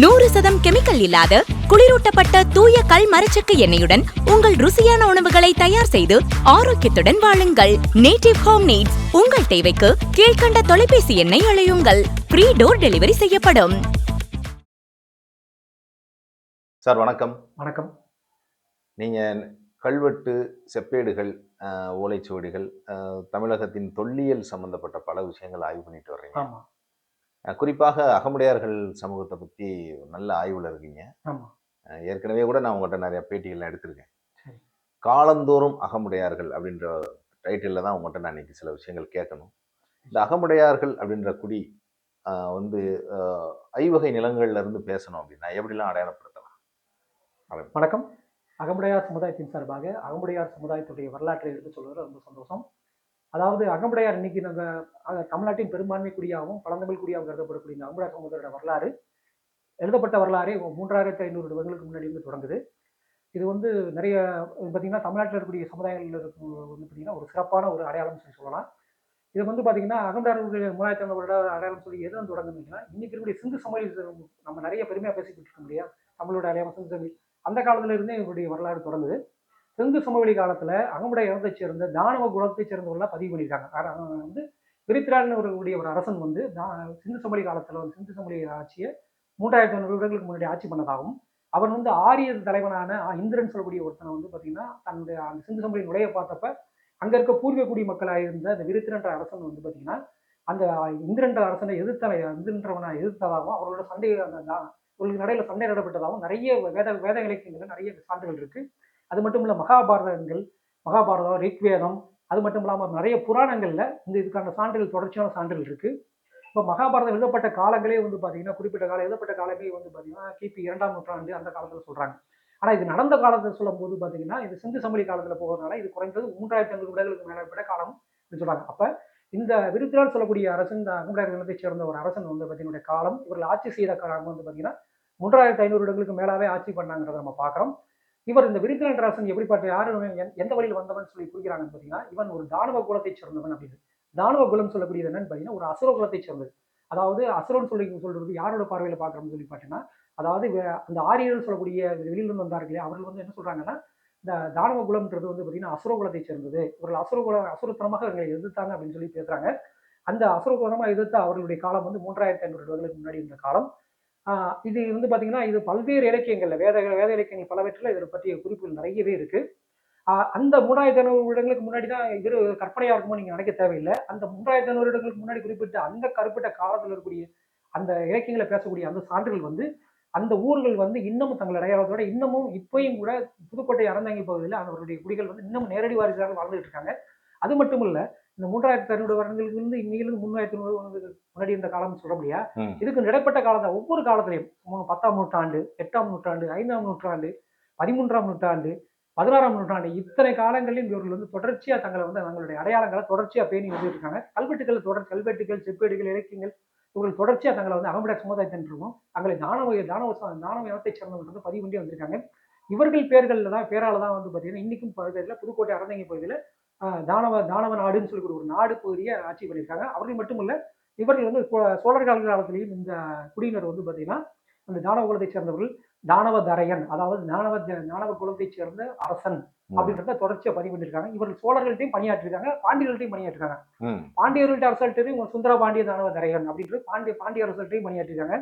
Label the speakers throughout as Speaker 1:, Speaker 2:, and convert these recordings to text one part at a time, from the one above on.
Speaker 1: நூறு சதம் கெமிக்கல் இல்லாத குளிரூட்டப்பட்ட தூய கல் மரச்செக்கு எண்ணெயுடன் உங்கள் ருசியான உணவுகளை தயார் செய்து ஆரோக்கியத்துடன் வாழுங்கள். நேட்டிவ் ஹோம் நீட்ஸ் உங்கள் தேவைக்கு கீழ்க்கண்ட தொலைபேசி எண்ணை அழையுங்கள். ஃப்ரீ டோர் டெலிவரி செய்யப்படும்.
Speaker 2: சார் வணக்கம்.
Speaker 3: வணக்கம்.
Speaker 2: நீங்கள் கல்வெட்டு செப்பேடுகள் ஓலைச்சுவடிகள் தமிழகத்தின் தொல்லியல் சம்பந்தப்பட்ட பல விஷயங்கள் ஆய்வு பண்ணிட்டு வர்றீங்க. குறிப்பாக அகமுடையார்கள் சமூகத்தை பற்றி நல்ல ஆய்வில் இருக்கீங்க. ஏற்கனவே கூட நான் உங்கள்கிட்ட நிறைய பேட்டிகள்லாம் எடுத்திருக்கேன். காலந்தோறும் அகமுடையார்கள் அப்படின்ற டைட்டிலில் தான் உங்கள்கிட்ட நான் இன்னைக்கு சில விஷயங்கள் கேட்கணும். இந்த அகமுடையார்கள் அப்படின்ற குடி வந்து ஐவகை நிலங்கள்ல இருந்து பேசணும் அப்படின்னா எப்படிலாம் அடையாளப்படுத்தலாம்?
Speaker 3: வணக்கம். அகமுடையார் சமுதாயத்தின் சார்பாக அகமுடையார் சமுதாயத்துடைய வரலாற்றை எடுத்து சொல்வதில் ரொம்ப சந்தோஷம். அதாவது அகமுடையார் இன்னைக்கு நம்ம தமிழ்நாட்டின் பெரும்பான்மை குடியாகவும் பழந்தமிழ் குடியாகவும் கருதப்படக்கூடிய இந்த அகமுடையார் சமுதாயோட வரலாறு எழுதப்பட்ட வரலாறே மூன்றாயிரத்தி ஐநூறு வருடங்களுக்கு முன்னாடி வந்து தொடங்குது. இது வந்து நிறைய பார்த்தீங்கன்னா தமிழ்நாட்டில் இருக்கக்கூடிய சமுதாயங்கள் வந்து பார்த்தீங்கன்னா ஒரு சிறப்பான ஒரு அடையாளம் சொல்லி சொல்லலாம். இது வந்து பார்த்தீங்கன்னா அகமுடையார்களுடைய மூலாயிரத்தி ஐநூறு வருட அடையாளம் சொல்லி எதுவும் தொடங்குனீங்கன்னா இன்னைக்கு இருக்கக்கூடிய சிந்து சமவெளி நம்ம நிறைய பெருமையாக பேசிக்கிட்டு இருக்கோம் இல்லையா? தமிழோட அடையாளம் சிந்து தமிழ் அந்த காலத்துல இருந்தே இவருடைய வரலாறு தொடங்குது. சிந்து சமவெளி காலத்துல அகமுடைய இனத்தைச் சேர்ந்த தானவ குலத்தைச் சேர்ந்தவர்களாம் பதிவு பண்ணியிருக்காங்க. வந்து விரித்திரான்னு ஒரு ஒரு அரசன் வந்து சிந்து சமவெளி காலத்துல வந்து சிந்து சமவெளி ஆட்சியை மூன்றாயிரத்தி ஐநூறு வருடங்களுக்கு முன்னாடி ஆட்சி பண்ணதாகவும் அவன் வந்து ஆரிய தலைவனான இந்திரன் சொல்லக்கூடிய ஒருத்தனை வந்து பார்த்தீங்கன்னா தன்னுடைய அந்த சிந்து சமவெளி நுழைய பார்த்தப்ப அங்கே இருக்க பூர்வக்குடி மக்களாக இருந்த அந்த விருத்திரன்ற அரசன் வந்து பார்த்தீங்கன்னா அந்த இந்திரன்ற அரசனை எதிர்த்தலை இந்திரன்றவனை எதிர்த்ததாகவும் அவர்களோட சண்டை அந்த அவர்களுக்கு நடையில் சண்டை நடப்பட்டதாகவும் நிறைய வேத வேத இலக்கியங்கள் நிறைய சான்றுகள் இருக்குது அது மட்டும் இல்லை மகாபாரதங்கள் மகாபாரதம் ரிக்வேதம் அது மட்டும் இல்லாமல் நிறைய புராணங்களில் இந்த இதுக்கான சான்றுகள் தொடர்ச்சியான சான்றுகள் இருக்குது இப்போ மகாபாரதம் எழுதப்பட்ட காலங்களே வந்து பார்த்தீங்கன்னா குறிப்பிட்ட காலம் எழுதப்பட்ட காலமே வந்து பார்த்தீங்கன்னா கிபி இரண்டாம் நூற்றாண்டு அந்த காலத்தில் சொல்கிறாங்க ஆனால் இது நடந்த காலத்தை சொல்லும்போது பார்த்தீங்கன்னா இது சிந்து சமலி காலத்தில் போகிறதுனால இது குறைந்தது மூன்றாயிரத்தி ஐநூறு விடங்களுக்கு மேற்பட்ட காலம் சொல்கிறாங்க அப்போ இந்த விருத்திரால் சொல்லக்கூடிய அரசன் இந்த அகமுடையார் இனத்தைச் சேர்ந்த ஒரு அரசன் வந்து பார்த்தீங்கன்னா காலம் இவர்கள் ஆட்சி செய்த காலம் வந்து பார்த்தீங்கன்னா மூன்றாயிரத்தி ஐநூறு இடங்களுக்கு மேலாவே ஆட்சி பண்ணாங்கிறத நம்ம பார்க்குறோம் இவர் இந்த விருத்திரன் அரசன் எப்படிப்பட்ட யாரு எந்த- வழியில் வந்தவன் சொல்லி குறிக்கிறாங்கன்னு பார்த்தீங்கன்னா இவன் ஒரு தானவ குலத்தைச் சேர்ந்தவன் அப்படின்னு. தானவ குலம் சொல்லக்கூடியது என்னன்னு பார்த்தீங்கன்னா ஒரு அசுர குலத்தைச் சேர்ந்தது. அதாவது அசுரன் சொல்லி சொல்றது யாரோட பார்வையில் பார்க்குறோம்னு சொல்லி பார்த்தீங்கன்னா அதாவது அந்த ஆரியர்கள் சொல்லக்கூடிய வெளியிலிருந்து வந்தார்கள் இல்லையா அவர்கள் வந்து என்ன சொல்றாங்கன்னா இந்த தானவ குலம்ன்றது வந்து பார்த்தீங்கன்னா அசுர குலத்தைச் சேர்ந்தது. இவர்கள் அசுர குல அசுரத்தனமாக இவங்களை எதிர்த்தாங்க அப்படின்னு சொல்லி பேசுறாங்க. அந்த அசுர குலமாக எதிர்த்து அவர்களுடைய காலம் வந்து மூன்றாயிரத்தி ஐநூறு வருடங்களுக்கு முன்னாடி இருந்த காலம். இது வந்து பார்த்தீங்கன்னா இது பல்வேறு இலக்கியங்கள்ல வேத வேத இலக்கியங்கள் பலவற்றில் இதை பற்றிய குறிப்புகள் நிறையவே இருக்கு. அந்த மூணாயிரத்தி ஐநூறு வருடங்களுக்கு முன்னாடி தான் இது கற்பனையாக இருக்குமோ நீங்கள் நினைக்க தேவையில்லை. அந்த மூன்றாயிரத்தி ஐநூறு வருடங்களுக்கு முன்னாடி குறிப்பிட்ட அந்த கருப்பிட்ட காலத்தில் இருக்கக்கூடிய அந்த இலக்கியங்களை பேசக்கூடிய அந்த சான்றுகள் வந்து அந்த ஊர்கள் வந்து இன்னமும் தங்கள் அடையாளத்தோட இன்னமும் இப்பயும் கூட புதுக்கோட்டை அறந்தாங்கி பகுதியில் அவருடைய குடிகள் வந்து இன்னமும் நேரடி வாரிசாக வாழ்ந்துட்டு இருக்காங்க. அது மட்டும் இல்லை இந்த மூன்றாயிரத்தி ஐநூறு வருடங்களுக்கு இருந்து இன்னையிலிருந்து மூணாயிரத்தி ஐநூறு வருடங்களுக்கு முன்னாடி இருந்த காலம்னு சொல்ல முடியா. இதுக்கு இடைப்பட்ட காலத்தை ஒவ்வொரு காலத்திலையும் பத்தாம் நூற்றாண்டு எட்டாம் நூற்றாண்டு ஐந்தாம் நூற்றாண்டு பதிமூன்றாம் நூற்றாண்டு பதினாறாம் நூற்றாண்டு இத்தனை காலங்களிலும் இவர்கள் வந்து தொடர்ச்சியா தங்களை வந்து தங்களுடைய அடையாளங்களை தொடர்ச்சியா பேணி வந்துட்டு இருக்காங்க கல்வெட்டுகள் தொடர் கல்வெட்டுகள் செப்பேடுகள் இலக்கியங்கள் இவர்கள் தொடர்ச்சியா தங்களை வந்து அகமுடைய சமுதாயத்தின்றும் தங்களை தானவ தானவ ச- தானவ இனத்தைச் சேர்ந்தவர்கள் வந்து பதிவு பண்ணி வந்திருக்காங்க. இவர்கள் பேர்கள்ல தான் பேரால தான் வந்து பார்த்தீங்கன்னா இன்னைக்கும் பகுதியில் புதுக்கோட்டை அறந்தங்கி பகுதியில் தானவ தானவ நாடுன்னு சொல்லக்கூடிய ஒரு நாடு பகுதியை ஆட்சி பண்ணியிருக்காங்க. அவர்கள் மட்டுமல்ல இவர்கள் வந்து சோழர் கால காலத்திலையும் இந்த குடியினர் வந்து பார்த்தீங்கன்னா அந்த தானவ குலத்தைச் சேர்ந்தவர்கள் தானவ தரையன் அதாவது தானவ தானவ குலத்தைச் சேர்ந்த அரசன் அப்படின்றத தொடர்ச்சியா பதிவு பண்ணியிருக்காங்க. இவர்கள் சோழர்கள்ட்டையும் பணியாற்றிருக்காங்க பாண்டியர்கள்ட்டையும் பணியாற்றிருக்காங்க பாண்டியர்கள்ட்ட அரசல்ட்டையும் சுந்தர பாண்டிய தானவ தரையன் அப்படின்றது பாண்டிய பாண்டிய அரசல்ட்டையும் பணியாற்றிருக்காங்க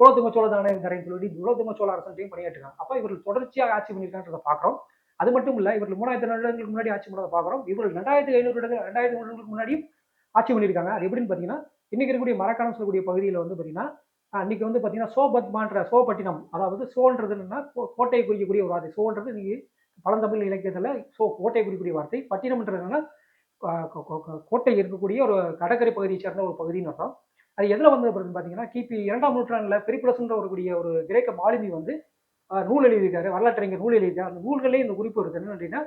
Speaker 3: குலோத்துங்க சோழ தானவ தரையன் சொல்லி குலோத்துங்க சோழ அரசல்ட்டையும் பணியாற்றிருக்காங்க அப்ப இவர்கள் தொடர்ச்சியாக ஆட்சி பண்ணியிருக்கான்றதை பார்க்குறோம். அது மட்டும் இல்லை இவர்கள் மூணாயிரத்தி வருடங்களுக்கு முன்னாடி ஆட்சி பண்ணதை பார்க்குறோம். இவர்கள் ரெண்டாயிரத்தி ஐநூறு வருடங்கள் ரெண்டாயிரத்தி வருடங்களுக்கு முன்னாடியும் ஆட்சி பண்ணியிருக்காங்க. அது எப்படின்னு பார்த்தீங்கன்னா இன்றைக்கி இருக்கக்கூடிய மரக்காலம் சொல்லக்கூடிய பகுதியில் வந்து பார்த்தீங்கன்னா இன்றைக்கி வந்து பார்த்தீங்கன்னா சோபத்மான்ற சோபட்டினம் அதாவது சோன்றது என்னன்னா கோட்டையை குறிக்கக்கூடிய ஒரு வார்த்தை. சோன்றது இன்றைக்கி பழந்தமிழ் இலக்கியத்தில் சோ கோட்டையை குறிக்கக்கூடிய வார்த்தை. பட்டினம்ன்றது என்னன்னா கோட்டை இருக்கக்கூடிய ஒரு கடற்கரை பகுதியை சேர்ந்த ஒரு பகுதின்னு அர்த்தம். அது எதில் வந்து பார்த்தீங்கன்னா கிபி இரண்டாம் நூற்றாண்டில் பெரிப்ளஸ்ன்ற ஒரு கூடிய ஒரு கிரேக்க மாலுமி வந்து நூல் எழுதியிருக்காரு வரலாற்றறிஞர் நூல் எழுதியிருக்காரு. அந்த நூல்களே இந்த குறிப்பு இருக்குது என்ன அப்படின்னா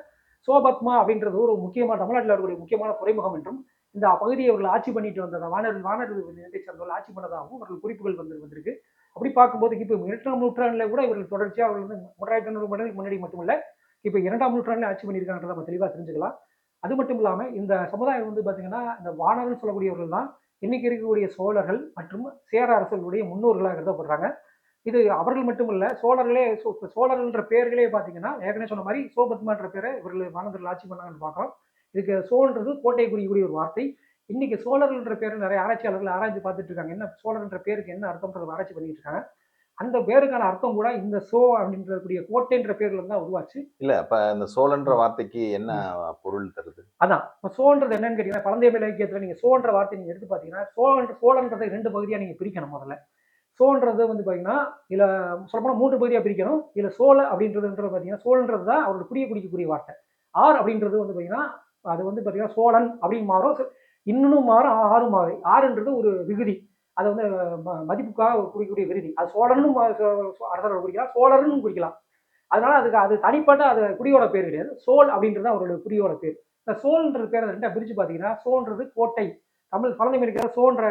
Speaker 3: சோபத்மா அப்படின்றது ஒரு முக்கியமான தமிழ்நாட்டில் இருக்கக்கூடிய முக்கியமான துறைமுகம் என்றும் இந்த பகுதியை அவர்கள் ஆட்சி பண்ணிட்டு வந்ததா வானர் வானர் நிலத்தை சேர்ந்தவர்கள் ஆட்சி பண்ணதாகவும் அவர்கள் குறிப்புகள் வந்து வந்திருக்கு. அப்படி பார்க்கும்போது இப்போ எட்டாம் நூற்றாண்டில் கூட இவர்கள் தொடர்ச்சியாக அவர்கள் வந்து மூன்றாயிரத்தி ஐநூறு மடங்கு முன்னாடி மட்டுமல்ல இப்போ இரண்டாம் நூற்றாண்டில் ஆட்சி பண்ணியிருக்காங்கன்றத நம்ம தெளிவாக தெரிஞ்சுக்கலாம். அது மட்டும் இல்லாமல் இந்த சமுதாயம் வந்து பார்த்தீங்கன்னா இந்த வானர்கள் சொல்லக்கூடியவர்கள் தான் இன்னைக்கு இருக்கக்கூடிய சோழர்கள் மற்றும் சேர அரசர்களுடைய முன்னோர்களாக கருதப்படுறாங்க. இது அவர்கள் மட்டும் இல்ல சோழர்களே சோழர்கள்ன்ற பேர்களே பார்த்தீங்கன்னா ஏற்கனவே சொன்ன மாதிரி சோபத்மான்ற பேரை இவர்கள் வானத்தில் ஆட்சி பண்ணாங்கன்னு பார்க்குறோம். இதுக்கு சோன்றது கோட்டை குறிக்கூடிய ஒரு வார்த்தை. இன்னைக்கு சோழர்கள்ன்ற பேர் நிறைய ஆராய்ச்சியாளர்கள் ஆராய்ச்சி பார்த்துட்டு இருக்காங்க. என்ன சோழர்ன்ற பேருக்கு என்ன அர்த்தம்ன்றது ஆராய்ச்சி பண்ணிட்டு இருக்காங்க. அந்த பேருக்கான அர்த்தம் கூட இந்த சோ அப்படின்ற கூடிய கோட்டைன்ற பேர்ல தான் உருவாச்சு.
Speaker 2: இல்ல அப்ப இந்த சோழன்ற வார்த்தைக்கு என்ன பொருள் தருது?
Speaker 3: அதான் இப்போ சோன்றது என்னன்னு கேட்டீங்கன்னா பழந்தமிழ் இலக்கியத்தில் நீங்கள் சோன்ற வார்த்தை நீங்கள் எடுத்து பார்த்தீங்கன்னா சோழன்ற சோழன்றதை ரெண்டு பகுதியாக நீங்கள் பிரிக்கணும் முதல்ல. சோன்றது வந்து பார்த்தீங்கன்னா இதில் சொல்லப்போனால் மூன்று பகுதியாக பிரிக்கணும். இதில் சோழ அப்படின்றதுன்றது பார்த்தீங்கன்னா சோழன்றது தான் அவரோட குடியை குடிக்கக்கூடிய வார்த்தை. ஆர் அப்படின்றது வந்து பார்த்தீங்கன்னா அது வந்து பார்த்தீங்கன்னா சோழன் அப்படின்னு மாறும். இன்னும் மாறும் ஆறும் மாறும். ஆறுன்றது ஒரு விகுதி. அது வந்து ம- மதிப்புக்காக குடிக்கக்கூடிய குறிக்கக்கூடிய விருதி அது சோழனும் அரசரோட குறிக்கலாம் சோழர்னு குறிக்கலாம் அதனால அதுக்கு அது தனிப்பட்ட அது குடியோட பேர் கிடையாது. சோல் அப்படின்றது தான் அவரோட குடியோட பேர். இந்த சோல்ன்ற பேரை ரெண்டா பிரித்து பார்த்தீங்கன்னா சோன்றது கோட்டை. தமிழ் பழந்தமிழ் இருக்கிற சோன்ற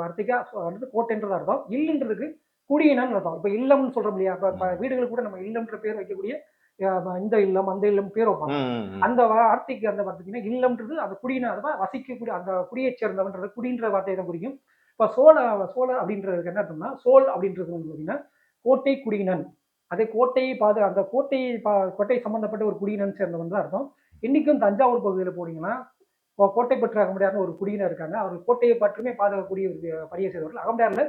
Speaker 3: வார்த்தைக்கு வந்து கோட்டைன்றது அர்த்தம். இல்லுன்றதுக்கு குடியினன்னு அர்த்தம். இப்போ இல்லம்னு சொல்றோம் இல்லையா? இப்போ வீடுகளுக்கு கூட நம்ம இல்லம்ன்ற பேர் வைக்கக்கூடிய இந்த இல்லம் அந்த இல்லம் பேர் வைப்பாங்க. அந்த வார்த்தைக்கு அந்த பார்த்தீங்கன்னா இல்லம்ன்றது அந்த குடியின அதான் வசிக்கக்கூடிய அந்த குடியைச் சேர்ந்தவன்றது குடின்ற வார்த்தையை தான் குறிக்கும். இப்போ சோழ சோழ அப்படின்றதுக்கு என்ன அர்த்தம்னா சோழ் அப்படின்றது வந்து பார்த்தீங்கன்னா கோட்டை குடியினன். அதே கோட்டையை பாது அந்த கோட்டையை பா கோட்டை சம்பந்தப்பட்ட ஒரு குடியினன் சேர்ந்தவன் தான் அர்த்தம். இன்னைக்கும் தஞ்சாவூர் பகுதியில் போனீங்கன்னா கோட்டை பற்று அகமுடையார்னு ஒரு குடியினர் இருக்காங்க. அவர் கோட்டையை பற்றுமே பாதுகாக்கக்கூடிய ஒரு பணியை செய்தவர்கள். அகமுடையார்ல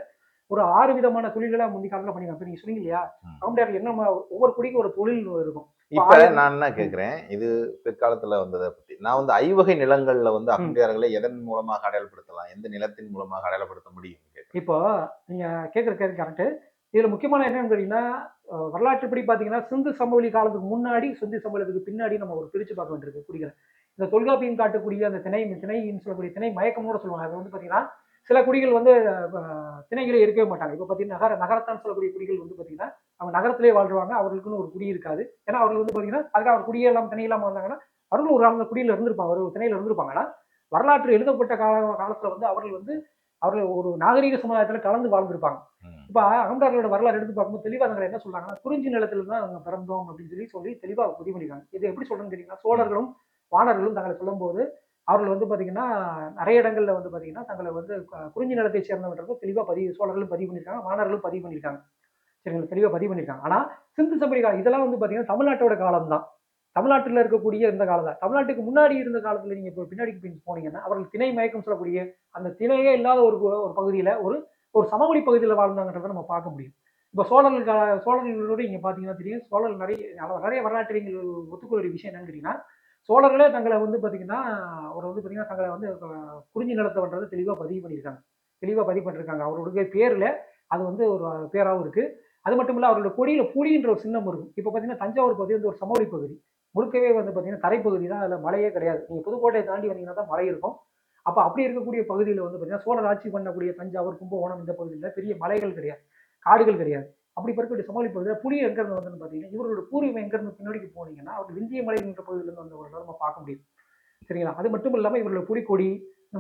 Speaker 3: ஒரு ஆறு விதமான தொழில்களை முந்தைய காலத்தில் பண்ணிருக்காங்க நீங்க சொன்னீங்க இல்லையா. அகமுடையார் என்ன ஒவ்வொரு குடிக்கும் ஒரு தொழில் இருக்கும்.
Speaker 2: இப்ப நான் என்ன கேக்குறேன்? இது பிற்காலத்துல வந்ததை பத்தி. நான் வந்து ஐவகை நிலங்கள்ல வந்து அகமுடையார்களை எதன் மூலமாக அடையாளப்படுத்தலாம்? எந்த நிலத்தின் மூலமாக அடையாளப்படுத்த முடியும்
Speaker 3: இப்போ நீங்க கேட்குற கேள்வி கரெக்டு இதுல முக்கியமான என்னன்னு கேட்டீங்கன்னா வரலாற்றுப்படி பார்த்தீங்கன்னா சிந்து சமவெளி காலத்துக்கு முன்னாடி சிந்து சமவெளிக்கு பின்னாடி நம்ம ஒரு பிரிச்சு பார்க்க வேண்டியிருக்கு குடிகளை. இந்த தொல்காப்பியம் காட்டக்கூடிய அந்த திணை திணைன்னு சொல்லக்கூடிய திணை மயக்கம்னு சொல்லுவாங்க. அது வந்து பார்த்தீங்கன்னா சில குடிகள் வந்து திணைகளே இருக்கவே மாட்டாங்க. இப்போ பார்த்தீங்கன்னா நகர நகரத்தான் சொல்லக்கூடிய குடிகள் வந்து பார்த்தீங்கன்னா அவங்க நகரத்திலே வாழ்வாங்க அவர்களுக்குன்னு ஒரு குடி இருக்காது. ஏன்னா அவர்கள் வந்து பார்த்தீங்கன்னா அதுக்காக அவர் குடியே இல்லாமல் திணை இல்லாமல் வந்தாங்கன்னா அவர்களும் ஒரு அந்த குடியில் இருந்திருப்பாங்க. ஒரு திணையில் இருந்திருப்பாங்கன்னா வரலாற்று எழுதப்பட்ட கால காலத்தில் வந்து அவர்கள் வந்து அவர்கள் ஒரு நாகரீக சமுதாயத்தில் கலந்து வாழ்ந்திருப்பாங்க. இப்போ அகமதார்களோட வரலாறு எடுத்து பார்க்கும்போது தெளிவாக அவங்க என்ன சொல்றாங்கன்னா குறிஞ்சி நிலத்துல தான் அவங்க பிறந்தோம் அப்படின்னு சொல்லி சொல்லி தெளிவாக பதிவு பண்ணிருக்காங்க. இது எப்படி சொல்றேன்னு கேட்டீங்கன்னா சோழர்களும் வானர்களும் தங்களை சொல்லும்போது அவர்கள் வந்து பார்த்தீங்கன்னா நிறைய இடங்களில் வந்து பார்த்தீங்கன்னா தங்களை வந்து குறிஞ்சி நிலத்தை சேர்ந்தவன்றதை தெளிவாக பதிவு சோழர்களும் பதிவு பண்ணியிருக்காங்க வானர்களும் பதிவு பண்ணியிருக்காங்க சரிங்களா? தெளிவாக பதிவு பண்ணியிருக்காங்க ஆனால் சிந்து சமரி காலம் இதெல்லாம் வந்து பார்த்தீங்கன்னா தமிழ்நாட்டோட காலம் தான் தமிழ்நாட்டில் இருக்கக்கூடிய இந்த காலம் தான் தமிழ்நாட்டுக்கு முன்னாடி இருந்த காலத்தில் நீங்கள் இப்போ பின்னாடி போனீங்கன்னா அவர்கள் திணை மயக்கம் சொல்லக்கூடிய அந்த திணையே இல்லாத ஒரு ஒரு பகுதியில் ஒரு ஒரு சமவெளி பகுதியில் வாழ்ந்தாங்கன்றதை நம்ம பார்க்க முடியும். இப்போ சோழர்கள் சோழர்களோடு சோழர்களோட இங்கே பார்த்தீங்கன்னா தெரியும். சோழர்கள் நிறைய நிறைய வரலாற்றறிஞர்கள் ஒத்துக்கொள்ள விஷயம் என்னன்னு கேட்டிங்கன்னா சோழர்களே தங்களை வந்து பார்த்தீங்கன்னா அவர் வந்து பார்த்தீங்கன்னா தங்களை வந்து குறிஞ்சி நடத்த பண்ணுறது தெளிவாக பதிவு பண்ணியிருக்காங்க. தெளிவாக பதிவு பண்ணியிருக்காங்க. அவருடைய பேரில் அது வந்து ஒரு பேராகவும் இருக்குது அது மட்டும் இல்லை அவரோட கொடியில் புலின்ற ஒரு சின்னம் இருக்கும். இப்போ பார்த்தீங்கன்னா தஞ்சாவூர் பகுதி வந்து ஒரு சமவெளி பகுதி. முழுக்கவே வந்து பார்த்தீங்கன்னா தரைப்பகுதி தான் அதில் மலையே கிடையாது. நீங்கள் புதுக்கோட்டையை தாண்டி வந்தீங்கன்னா தான் மலை இருக்கும். அப்போ அப்படி இருக்கக்கூடிய பகுதியில் வந்து பார்த்தீங்கன்னா சோழர் ஆட்சி பண்ணக்கூடிய தஞ்சாவூர் கும்பகோணம் இந்த பகுதியில் பெரிய மலைகள் கிடையாது. காடுகள் கிடையாது. அப்படி இருக்கக்கூடிய சமவெளி பகுதியில் புலி எங்கேருந்து வந்து பார்த்தீங்கன்னா இவரோட பூர்வீகம் எங்கேருந்து பின்னாடிக்கு போனீங்கன்னா அவர் விந்திய மலைன்ற பகுதியிலேருந்து வந்தவர்கள் நம்ம பார்க்க முடியும். சரிங்களா? அது மட்டும் இல்லாமல் இவரோட புலிக்கொடி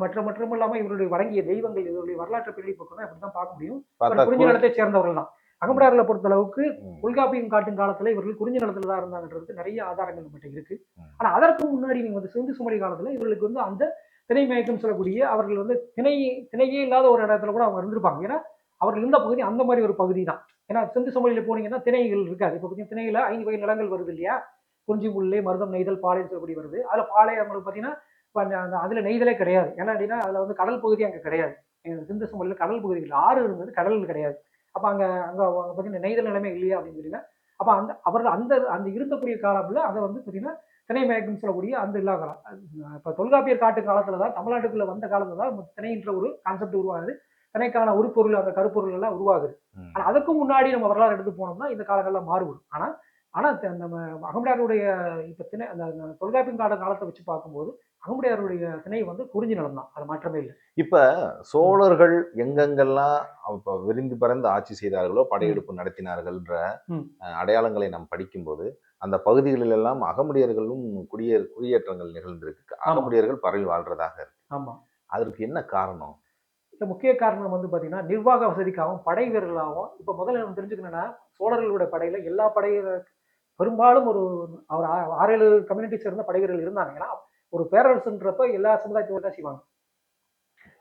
Speaker 3: மற்ற மற்றும் இல்லாமல் இவருடைய வழங்கிய தெய்வங்கள் இவருடைய வரலாற்று பிள்ளை பக்கம் இப்படி தான் பார்க்க முடியும். குறிஞ்சி நிலத்தை சேர்ந்தவர்கள் தான். அகமுடையார்களை பொறுத்த அளவுக்கு
Speaker 2: ம்.
Speaker 3: தொல்காப்பியம் காட்டும் காலத்துல இவர்கள் குறிஞ்சி நிலத்துல தான் இருந்தாங்கன்றதுக்கு நிறைய ஆதாரங்கள் நம்மகிட்ட இருக்கு. ஆனா அதற்கு முன்னாடி நீங்க வந்து சிந்து சுமரி காலத்துல இவர்களுக்கு வந்து அந்த திணை மயக்கம் சொல்லக்கூடிய அவர்கள் வந்து திணை திணையே இல்லாத ஒரு இடத்துல கூட அவங்க இருந்திருப்பாங்க. ஏன்னா அவர்கள் இருந்த பகுதி அந்த மாதிரி ஒரு பகுதி தான் ஏன்னா சிந்து சமவெளியில போனீங்கன்னா திணைகள் இருக்காது. இப்போ பார்த்தீங்கன்னா திணையில ஐந்து வகை நிலங்கள் வருது இல்லையா? குறிஞ்சி முல்லை மருதம் நெய்தல் பாளைன்னு சொல்லக்கூடிய வருது. அதில் பாலை அவங்களுக்கு பார்த்தீங்கன்னா இப்ப அந்த அதில் நெய்தலே கிடையாது. ஏன்னா அப்படின்னா அதில் வந்து கடல் பகுதி அங்கே கிடையாது. சிந்து சமவெளியில கடல் பகுதிகள் ஆறு இருந்தது கடல் கிடையாது. அப்போ அங்கே அங்கே பார்த்தீங்கன்னா நெய்தல் நிலைமை இல்லையா அப்படின்னு சொல்லினா அப்போ அந்த அவர்கள் அந்த அந்த இருந்தக்கூடிய காலத்தில் அதை வந்து பார்த்தீங்கன்னா திணை மயக்கம் சொல்லக்கூடிய அந்த இல்லா காலம் இப்போ தொல்காப்பியர் காட்டு காலத்தில் தான் தமிழ்நாட்டுக்குள்ளே வந்த காலத்தில் தான் திணைன்ற ஒரு கான்செப்ட் உருவாகுது திணைக்கான உருப்பொருள் அந்த கருப்பொருள் எல்லாம் உருவாகுது.
Speaker 2: ம்.
Speaker 3: ஆனா அதுக்கு முன்னாடி நம்ம வரலாறு எடுத்து போனோம்னா இந்த காலங்கள்ல மாறுபடும். ஆனா ஆனா த- நம்ம அகமுடையாருடைய இப்ப திணை அந்த தொல்காப்பியம் கால காலத்தை வச்சு பார்க்கும்போது அகமுடையாருடைய திணை வந்து குறிஞ்சி நிலம் தான். அது மாற்றமே இல்லை.
Speaker 2: இப்ப சோழர்கள் எங்கெங்கெல்லாம் அப்ப விரிந்து பறந்து ஆட்சி செய்தார்களோ படையெடுப்பு நடத்தினார்கள்ன்ற அடையாளங்களை நாம் படிக்கும்போது அந்த பகுதிகளில் எல்லாம் அகமுடையர்களும் குடியே குடியேற்றங்கள் நிகழ்ந்திருக்கு. அகமுடையர்கள் பரவி வாழ்றதாக இருக்கு.
Speaker 3: ஆமா.
Speaker 2: அதற்கு என்ன காரணம்?
Speaker 3: இந்த முக்கிய காரணம் வந்து பார்த்தீங்கன்னா நிர்வாக வசதிக்காகவும் படை வீரர்களாகவும் இப்போ முதல்ல நம்ம தெரிஞ்சுக்கணும்னா சோழர்களுடைய படையில் எல்லா படை பெரும்பாலும் ஒரு அவர் ஆ- ஆறு ஏழு கம்யூனிட்டி சேர்ந்த படை வீரர்கள் இருந்தாங்க. ஏன்னா ஒரு பேரரசுன்றப்ப எல்லா சமுதாயத்தோட தான் செய்வாங்க.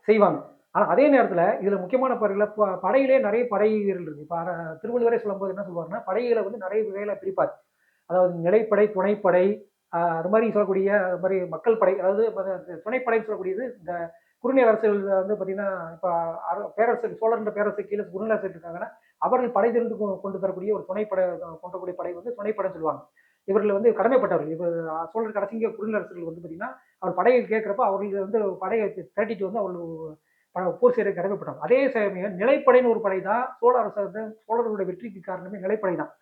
Speaker 3: செய்வாங்க. ஆனால் அதே நேரத்தில் இதில் முக்கியமான படையில படையிலே நிறைய படை வீரர்கள் இருக்குது இப்போ திருவள்ளுவரே சொல்லும்போது என்ன சொல்லுவார்னா படைகளை வந்து நிறைய வகையில் பிரிப்பார். அதாவது நிலைப்படை துணைப்படை அது மாதிரி சொல்லக்கூடிய அது மாதிரி மக்கள் படை அதாவது துணைப்படைன்னு சொல்லக்கூடியது இந்த குறுநில அரசுகள் வந்து பார்த்தீங்கன்னா இப்போ பேரரசு சோழர்ன்ற பேரரசு கீழே குறுநில அரசு இருக்காங்கன்னா அவர்கள் படை திறந்து கொண்டு தரக்கூடிய ஒரு துணைப்படை கொண்டக்கூடிய படை வந்து துணைப்படைன்னு சொல்லுவாங்க. இவர்கள் வந்து கடமைப்பட்டவர்கள். இவர் சோழர் கடைசிங்க குறுநில அரசுகள் வந்து பார்த்தீங்கன்னா அவர் படையை கேட்குறப்ப அவர்கள் வந்து படையை திரட்டிட்டு வந்து அவர்கள் போர் செய்ய கடமைப்பட்டாங்க அதே சமயம் நிலைப்படைன்னு ஒரு படை தான் சோழ அரசு சோழர்களுடைய வெற்றிக்கு காரணமே நிலைப்படை தான்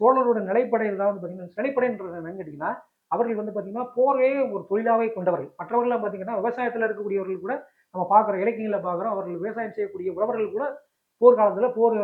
Speaker 3: சோழருடைய நிலைப்படையில் தான் வந்து பார்த்தீங்கன்னா நிலைப்படைன்றது என்னன்னு கேட்டிங்கன்னா அவர்கள் வந்து பார்த்தீங்கன்னா போரே ஒரு தொழிலாகவே கொண்டவர்கள். மற்றவர்கள்லாம் பார்த்தீங்கன்னா விவசாயத்தில் இருக்கக்கூடியவர்கள் கூட நம்ம பார்க்குற இலக்கியங்களில் பார்க்குறோம் அவர்கள் விவசாயம் செய்யக்கூடிய உழவர்கள் கூட போர் காலத்தில் போர்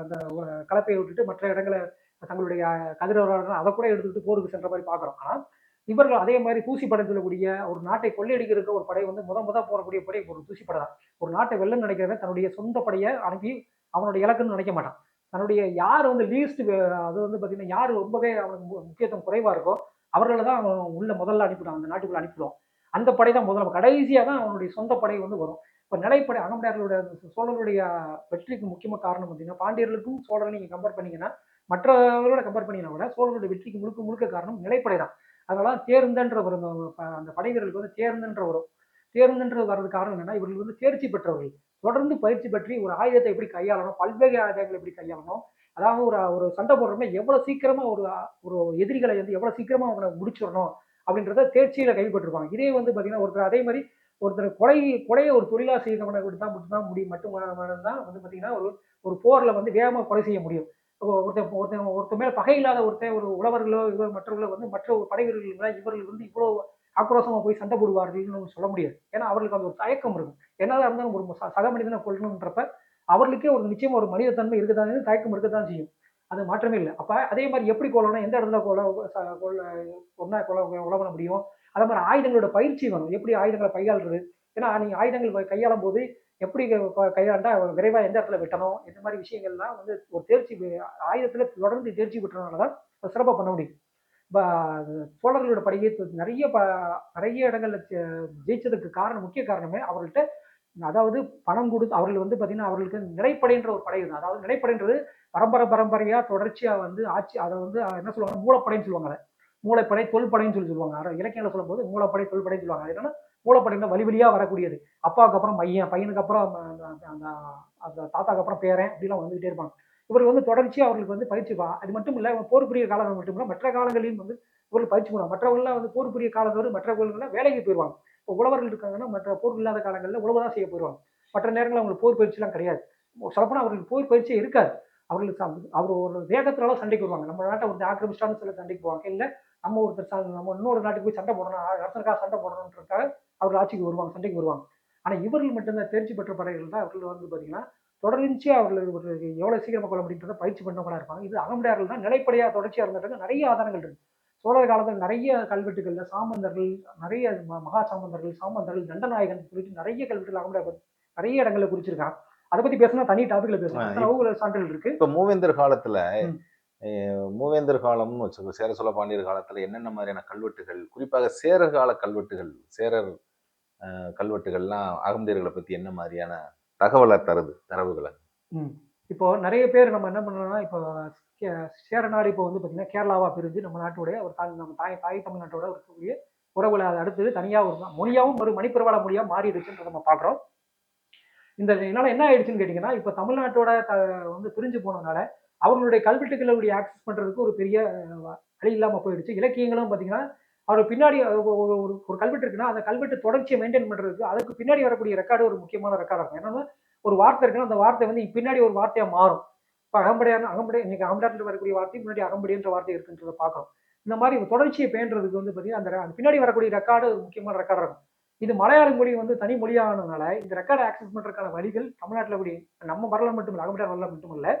Speaker 3: அந்த அஹ், கலப்பையை விட்டுட்டு மற்ற இடங்களை தங்களுடைய கதிரவர்கள் அதை கூட எடுத்துக்கிட்டு போருக்கு சென்ற மாதிரி பார்க்குறோம் ஆனால் இவர்கள் அதே மாதிரி தூசி படை சொல்லக்கூடிய ஒரு நாட்டை கொள்ளையடிக்கிறதுக்கு ஒரு படை வந்து முத முத போகக்கூடிய படை ஒரு தூசி படை தான். ஒரு நாட்டை வெள்ளம் நினைக்கிறவன் தன்னுடைய சொந்த படையை அனுப்பி அவனுடைய இலக்குன்னு நினைக்க மாட்டான். தன்னுடைய யார் வந்து லீஸ்ட் அது வந்து பார்த்தீங்கன்னா யார் ரொம்பவே அவனுக்கு முக்கியத்துவம் குறைவாக இருக்கோ அவர்களை தான் அவன் உள்ள முதல்ல அனுப்பிடுவான் அந்த நாட்டுக்குள்ள அனுப்பிடுவான் அந்த படை தான் முதல்ல கடைசியாக தான் அவனுடைய சொந்த படை வந்து வரும். இப்போ நிலைப்படை அகமுடையார்களுடைய சோழர்களுடைய வெற்றிக்கு முக்கியமான காரணம் பார்த்தீங்கன்னா பாண்டியர்களுக்கும் சோழரை நீங்கள் கம்பேர் பண்ணீங்கன்னா மற்றவர்களோட கம்பேர் பண்ணீங்கன்னா கூட சோழர்களுடைய வெற்றிக்கு முழுக்க முழுக்க காரணம் நிலைப்படை தான். அதனால தேர்ந்தன்ற ஒரு அந்த படை வீரர்களுக்கு வந்து தேர்ந்தன்ற வரும் தேர்ந்தன்ற வர்றது காரணம் என்னன்னா இவர்கள் வந்து தேர்ச்சி பெற்றவர்கள். தொடர்ந்து பயிற்சி பற்றி ஒரு ஆயுதத்தை எப்படி கையாளணும் பல்வேறு ஆயுதங்களை எப்படி கையாளணும் அதாவது ஒரு ஒரு சண்டை போடுறோம்னா எவ்வளோ சீக்கிரமாக ஒரு ஒரு எதிரிகளை வந்து எவ்வளோ சீக்கிரமாக அவனை முடிச்சிடணும் அப்படின்றத தேர்ச்சியில் கைப்பற்றிருப்பாங்க இதே வந்து பார்த்தீங்கன்னா ஒருத்தர் அதே மாதிரி ஒருத்தர் கொலை கொலையை ஒரு தொழிலாக செய்தவனை தான் மட்டும் தான் முடியும் மட்டும் தான் வந்து பார்த்தீங்கன்னா ஒரு ஒரு போரில் வந்து வேகமாக கொலை செய்ய முடியும். ஒருத்தன் ஒருத்தன் ஒருத்தன் மேல பகை இல்லாத ஒருத்தன் ஒரு உழவர்களோ இவர் மற்றவர்களோ வந்து மற்ற ஒரு படை வீரர்கள் இவர்கள் வந்து இவ்வளோ ஆக்ரோஷமாக போய் சண்டை போடுவார்கள்னு சொல்ல முடியாது. ஏன்னா அவர்களுக்கு அந்த ஒரு தயக்கம் இருக்கும். என்னதான் இருந்தாலும் ஒரு ச- சக மனிதனை கொல்லணுன்றப்ப அவர்களுக்கே ஒரு நிச்சயம் ஒரு மனிதத்தன்மை இருக்குதான் தயக்கம் இருக்கத்தான் செய்யும். அது மாற்றமே இல்லை. அப்போ அதே மாதிரி எப்படி கொல்லணும் எந்த இடத்துல கொல ச- கொல்ல ஒன்றா கொலை கொலை பண்ண முடியும்? அதே மாதிரி ஆயுதங்களோட பயிற்சி வேணும். எப்படி ஆயுதங்களை கையாளுறது? ஏன்னா நீங்கள் ஆயுதங்கள் கையாளும் போது எப்படி க- கையாண்டா விரைவாக எந்த இடத்துல வெட்டணும்? இந்த மாதிரி விஷயங்கள்லாம் வந்து ஒரு தேர்ச்சி ஆயுதத்தில் தொடர்ந்து தேர்ச்சி பெற்றனால தான் சிறப்பாக பண்ண முடியும். இப்போ சோழர்களோட படையை நிறைய ப நிறைய இடங்களில் ஜெ- ஜெயிச்சதுக்கு காரணம் முக்கிய காரணமே அவர்கள்ட்ட அதாவது பணம் கொடுத்து அவர்கள் வந்து பார்த்தீங்கன்னா அவர்களுக்கு நிலைப்படைன்ற ஒரு படை இருக்கு அதாவது நிலைப்படைன்றது பரம்பரை பரம்பரையா தொடர்ச்சியா வந்து ஆட்சி அதை வந்து என்ன சொல்லுவாங்க மூலப்படைன்னு சொல்லுவாங்க அதை. மூளைப்படை தொல்படைன்னு சொல்லி சொல்லுவாங்க. அதாவது இலக்கியங்களை சொல்லும்போது மூலப்படை தொல்படைன்னு சொல்லுவாங்க. அது என்னன்னா மூலப்படைன்னா வழி வழியா வரக்கூடியது. அப்பாவுக்கு அப்புறம் பையன் பையனுக்கு அப்புறம் அந்த அந்த அந்த தாத்தாக்கு அப்புறம் பேரன் அப்படிலாம் வந்துகிட்டே இருப்பாங்க. இவர்கள் வந்து தொடர்ச்சியாக அவர்களுக்கு வந்து பயிற்சி அது மட்டும் இல்லை போர் புரிய மட்டும் இல்லை மற்ற காலங்களிலும் வந்து இவர்கள் பயிற்சி பண்ணுவாங்க மற்றவங்களாம் வந்து போர் புரிய காலம் வரும் மற்றவர்கள்லாம் வேலைக்கு போயிடுவாங்க இப்போ உழவர்கள் இருக்காங்கன்னா மற்ற போர் இல்லாத காலங்களில் உழவு தான் செய்ய போயிடுவாங்க மற்ற நேரங்களில் அவங்களுக்கு போர் பயிற்சிலாம் கிடையாது. சொல்லப்போனால் அவர்களுக்கு போர் பயிற்சியே இருக்காது. அவர்களுக்கு அவர் ஒரு வேகத்தினால சண்டைக்கு வருவாங்க. நம்ம நாட்டை ஒருத்தர் ஆக்கிரமிச்சிட்டான்னு சொல்லி சண்டைக்கு போவாங்க. இல்லை நம்ம ஒருத்தர் நம்ம இன்னொரு நாட்டுக்கு போய் சண்டை போடணும். அரசனுக்காக சண்டை போடணுன்றதுக்காக அவர்கள் ஆட்சிக்கு வருவாங்க சண்டைக்கு வருவாங்க. ஆனால் இவர்கள் மட்டும்தான் தேர்ச்சி பெற்ற படைகள் தான் அவர்கள் வந்து பார்த்தீங்கன்னா தொடர்ச்சியாக அவர்கள் ஒரு எவ்வளோ சீக்கிரமாக கொள்ள முடியுன்றதை பயிற்சி பண்ணவங்களாக இருப்பாங்க. இது அகமுடையார்கள் தான் நிலைப்படையாக தொடர்ச்சியாக இருந்துட்டு நிறைய ஆதாரங்கள் இருக்குது சோழர் காலத்தில் நிறைய கல்வெட்டுகள்ல சாமந்தர்கள் நிறைய மகா சாமந்தர்கள் சாமந்தர்கள் தண்டநாயகன் சொல்லிட்டு நிறைய கல்வெட்டுகள் அகமுடையார் பத்தி நிறைய இடங்கள்ல குறிச்சிருக்காங்க அதை பத்தி பேசினா தனி டாபிக்ல பேசலாம் சான்றுகள் இருக்கு.
Speaker 2: இப்ப மூவேந்தர் காலத்துல மூவேந்தர் காலம்னு வச்சுக்கோ சேர சோழ பாண்டியர் காலத்துல என்னென்ன மாதிரியான கல்வெட்டுகள் குறிப்பாக சேரர் கால கல்வெட்டுகள் சேரர் கல்வெட்டுகள்லாம் அகமுடையர்களை பத்தி என்ன மாதிரியான தகவலை தருது தரவுகளை?
Speaker 3: இப்போது இப்போ நிறைய பேர் நம்ம என்ன பண்ணோம்னா இப்போ சேர நாடு இப்போ வந்து பார்த்தீங்கன்னா கேரளாவா பிரிஞ்சு நம்ம நாட்டுடைய ஒரு தாய் நம்ம தாய் தாய் தமிழ்நாட்டோட இருக்கக்கூடிய உறவுகளை அது அடுத்தது தனியாக ஒரு மொழியாகவும் ஒரு மணிப்பிரவாள மொழியாக மாறிடுச்சுன்றத நம்ம பார்க்குறோம் இந்த என்னால் என்ன ஆயிடுச்சுன்னு கேட்டிங்கன்னா இப்போ தமிழ்நாட்டோட த வந்து பிரிஞ்சு போனதுனால அவர்களுடைய கல்வெட்டுகளுடைய ஆக்சஸ் பண்ணுறதுக்கு ஒரு பெரிய வழி இல்லாமல் போயிடுச்சு. இலக்கியங்களும் பார்த்தீங்கன்னா அவர் பின்னாடி ஒரு ஒரு- ஒரு கல்வெட்டு இருக்குன்னா அந்த கல்வெட்டு தொடர்ச்சியை மெயின்டைன் பண்ணுறதுக்கு அதுக்கு பின்னாடி வரக்கூடிய ரெக்கார்டு ஒரு முக்கியமான ரெக்கார்டாக இருக்கும் ஏன்னா ஒரு வார்த்தை இருக்குன்னா அந்த வார்த்தை வந்து பின்னாடி ஒரு வார்த்தையா மாறும். இப்போ அகம்படையான அகம்படை இன்னைக்கு அகம்படையாட்டு வரக்கூடிய வார்த்தை முன்னாடி அகம்படின்ற வார்த்தை இருக்குன்றத பார்க்குறோம். இந்த மாதிரி தொடர்ச்சியை பேணுறதுக்கு வந்து பார்த்தீங்கன்னா அந்த பின்னாடி வரக்கூடிய ரெக்கார்டு முக்கியமான ரெக்கார்டு இருக்கும். இது மலையாள மொழி வந்து தனி மொழியானதுனால இந்த ரெக்கார்டை ஆக்சஸ் பண்றதுக்கான வழிகள் தமிழ்நாட்டில் கூடிய நம்ம வரலாறு மட்டும் இல்லை அகம்படையார் வரலாறு மட்டும் இல்லை.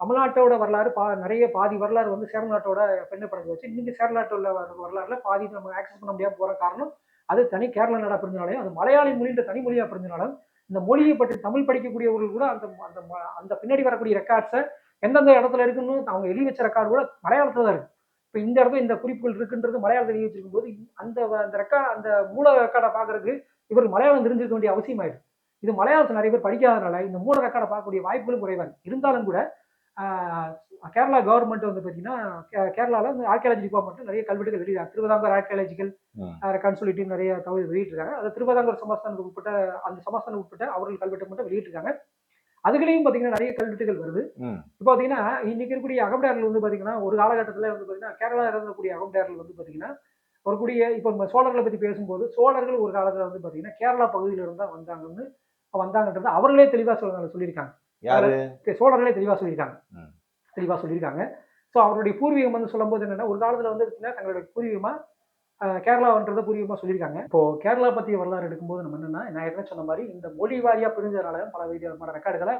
Speaker 3: தமிழ்நாட்டோட வரலாறு பா நிறைய பாதி வரலாறு வந்து சேர நாட்டோட பெண்ணை படகு வச்சு இன்னைக்கு சேர நாட்டோட வர- வரலாறுல பாதி நம்ம ஆக்சஸ் பண்ண முடியாம போற காரணம் அது தனி கேரள நாடா பிரிஞ்சனாலையும் அது மலையாளி மொழின்ற தனி மொழியா பிரிஞ்சனாலும் இந்த மொழியை பற்றி தமிழ் படிக்கக்கூடியவர்கள் கூட அந்த அந்த அந்த பின்னாடி வரக்கூடிய ரெக்கார்ட்ஸை எந்தெந்த இடத்துல இருக்குன்னு அவங்க எழுதி வச்ச ரெக்கார்டு கூட மலையாளத்தில் தான் இருக்கு. இப்போ இந்த இடத்துல இந்த குறிப்புகள் இருக்குன்றது மலையாளத்தில் எழுதி வச்சிருக்கும் போது அந்த வ- அந்த ரெக்கார்ட் அந்த மூல ரெக்கார்டை பார்க்கறதுக்கு இவர் மலையாளம் தெரிஞ்சிருக்க வேண்டிய அவசியம் இது மலையாளத்தில் நிறைய பேர் படிக்காதனால இந்த மூல ரெக்கார்டை பார்க்கக்கூடிய வாய்ப்புகளும் குறைவாக இருந்தாலும் கூட கேரளா கவர்மெண்ட் வந்து பார்த்தீங்கன்னா கே- கேரளால வந்து ஆர்கியாலஜி டிபார்ட்மெண்ட் நிறைய கல்வெட்டுகள் வெளியிடாங்க திருவிதாங்கூர் ஆர்கியாலஜிக்கல் சொல்லிட்டு நிறைய தகவல் வெளியிட்டிருக்காங்க. அது திருவிதாங்கூர் சமஸ்தானத்துக்கு உட்பட்ட அந்த சமஸ்தானம் உட்பட்ட அவர்கள் கல்வெட்டு மட்டும் வெளியிட்டிருக்காங்க. அதுலேயும் பார்த்தீங்கன்னா நிறைய கல்வெட்டுகள் வருது. இப்போ பார்த்தீங்கன்னா இன்னைக்கு இருக்கக்கூடிய அகம்டையர்கள் வந்து பார்த்தீங்கன்னா ஒரு காலகட்டத்தில் வந்து பார்த்தீங்கன்னா கேரளா இருந்தக்கூடிய அகம்டையர்கள் வந்து பார்த்தீங்கன்னா வரக்கூடிய இப்போ நம்ம சோழர்களை பற்றி பேசும்போது சோழர்கள் ஒரு காலத்தில் வந்து பார்த்தீங்கன்னா கேரளா பகுதியில இருந்தா வந்தாங்கன்னு வந்தாங்கன்றது அவர்களே தெளிவாக சொல்ல சொல்லியிருக்காங்க. சோழர்களே தெளிவாக சொல்லியிருக்காங்க. தெளிவாக சொல்லியிருக்காங்க. ஸோ அவருடைய பூர்வீகம் வந்து சொல்லும்போது என்னென்னா ஒரு காலத்தில் வந்து தங்களுடைய பூர்வீகமாக கேரளான்றதை பூர்வீகமாக சொல்லியிருக்காங்க. இப்போ கேரளா பற்றிய வரலாறு எடுக்கும்போது நம்ம என்னன்னா நான் ஏற்கனவே சொன்ன மாதிரி இந்த மொழி வாரியாக பிரிஞ்சதுனால பல விதமான ரெக்கார்டுகளை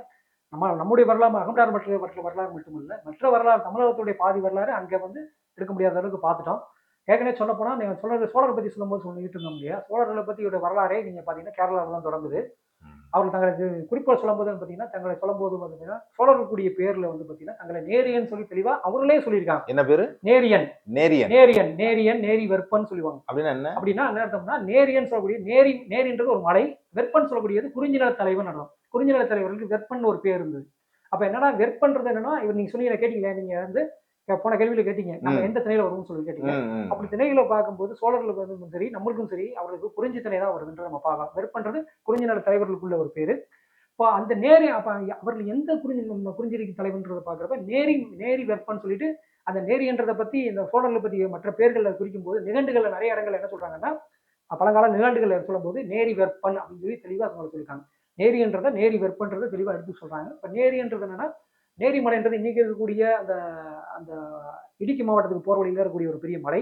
Speaker 3: நம்ம நம்முடைய வரலாறு அகம்டார் மற்ற மற்ற வரலாறு மட்டும் இல்லை மற்ற வரலாறு தமிழகத்துடைய பாதி வரலாறு அங்கே வந்து எடுக்க முடியாத அளவுக்கு பார்த்துட்டோம். ஏற்கனவே சொல்ல போனால் நீங்கள் சொல்ற சோழரை பற்றி சொல்லும்போது சொல்லிட்டு இருந்தோம் இல்லையா? சோழர்களை பற்றியோட வரலாறே நீங்கள் பார்த்தீங்கன்னா கேரளாவில் தான் தொடங்குது. அவர்கள் தங்களுக்கு குறிப்பாக சொல்லும்போது பார்த்தீங்கன்னா தங்களை சொல்லும்போது பார்த்தீங்கன்னா சோழர்களுடைய பேரில் வந்து பார்த்தீங்கன்னா தங்களை நேரியன் சொல்லி தெளிவாக அவர்களே சொல்லியிருக்காங்க.
Speaker 2: என்ன பேரு?
Speaker 3: நேரியன்.
Speaker 2: நேரியன்.
Speaker 3: நேரியன் நேரியன் நேரி வெப்பன் சொல்லுவாங்க.
Speaker 2: அப்படின்னா என்ன?
Speaker 3: அப்படின்னா என்ன அர்த்தம்னா நேரியன் சொல்லக்கூடிய நேரி நேரின்றது ஒரு மலை வெப்பன் சொல்லக்கூடியது குறிஞ்சி நில தலைவன் அர்த்தம். குறிஞ்சி நில தலைவர்களுக்கு வெப்பன் ஒரு பேர் இருந்தது. அப்ப என்னன்னா வெப்பன்றது என்னன்னா இவர் நீங்க சொன்னீங்க கேட்டீங்களே நீங்க வந்து போன கேள்வியில கேட்டீங்க. நம்ம. எந்த திணையில வரும்னு சொல்லி கேட்டீங்க. அப்படி திணைகளை பார்க்கும்போது சோழர்களுக்கு வந்து சரி நம்மளுக்கும் சரி அவர்களுக்கு குறிஞ்சி திணை தான் வருதுன்ற நம்ம பார்க்கலாம் வெறுப்பன்றது குறிஞ்சி நில தலைவர்களுக்குள்ள ஒரு பேரு. இப்போ அந்த நேரி அப்ப அவர்கள் எந்த குறிஞ்சி நம்ம குறிஞ்சிரிக்கு தலைவன்றதை பார்க்குறப்ப நேரி நேரி வெப்பன்னு சொல்லிட்டு அந்த நேரியன்றதை பத்தி இந்த சோழர்களை பத்தி மற்ற பேர்களை குறிக்கும் போது நிகண்டுகள்ல நிறைய இடங்கள்ல என்ன சொல்றாங்கன்னா பழங்கால நிகண்டுகளை சொல்லும்போது நேரி வெப்பன் அப்படின்னு சொல்லி தெளிவாக சொல்லியிருக்காங்க. நேரியன்றதை நேரி வெப்பன்றதை தெளிவாக எடுத்து சொல்றாங்க. இப்போ நேரியன்றது என்னன்னா நேரிமலைன்றது இன்னைக்கு இருக்கக்கூடிய அந்த அந்த இடுக்கி மாவட்டத்துக்கு போற வழியில இருக்கக்கூடிய ஒரு பெரிய மலை.